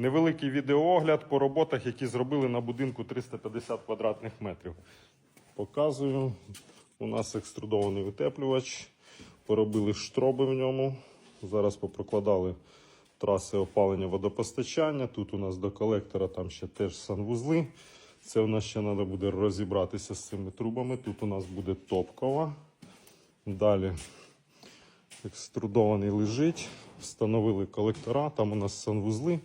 Невеликий відеоогляд по роботах, які зробили на будинку 350 квадратних метрів. Показую. У нас екструдований утеплювач. Поробили штроби в ньому. Зараз попрокладали траси опалення водопостачання. Тут у нас до колектора там ще теж санвузли. Це у нас ще треба буде розібратися з цими трубами. Тут у нас буде топкова. Далі екструдований лежить. Встановили колектора, там у нас санвузли.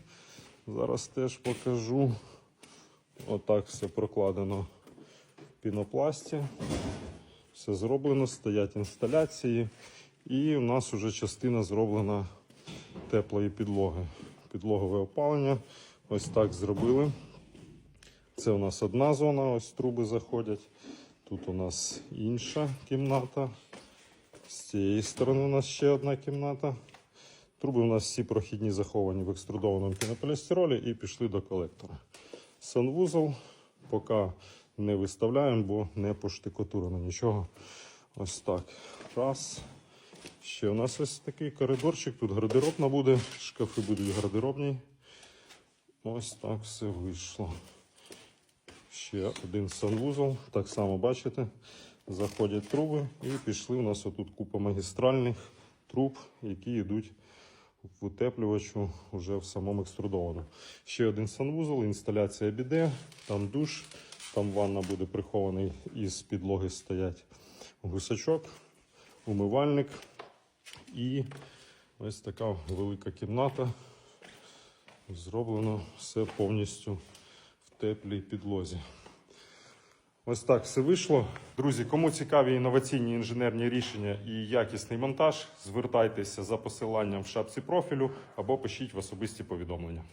Зараз теж покажу. Отак все прокладено в пінопласті. Все зроблено, стоять інсталяції. І у нас вже частина зроблена теплої підлоги. Підлогове опалення. Ось так зробили. Це у нас одна зона, ось труби заходять. Тут у нас інша кімната. З цієї сторони у нас ще одна кімната. Труби у нас всі прохідні заховані в екструдованому пінополістиролі і пішли до колектора. Санвузол поки не виставляємо, бо не поштикатурено нічого. Ось так. Раз. Ще у нас ось такий коридорчик. Тут гардеробна буде, шкафи будуть гардеробні. Ось так все вийшло. Ще один санвузол. Так само бачите, заходять труби і пішли у нас отут купа магістральних труб, які йдуть в утеплювачу вже в самому екструдованому. Ще один санвузол, інсталяція біде, там душ, там ванна буде прихований із підлоги стоять гусачок, умивальник і ось така велика кімната. Зроблено все повністю в теплій підлозі. Ось так все вийшло. Друзі, кому цікаві інноваційні інженерні рішення і якісний монтаж, звертайтеся за посиланням в шапці профілю або пишіть в особисті повідомлення.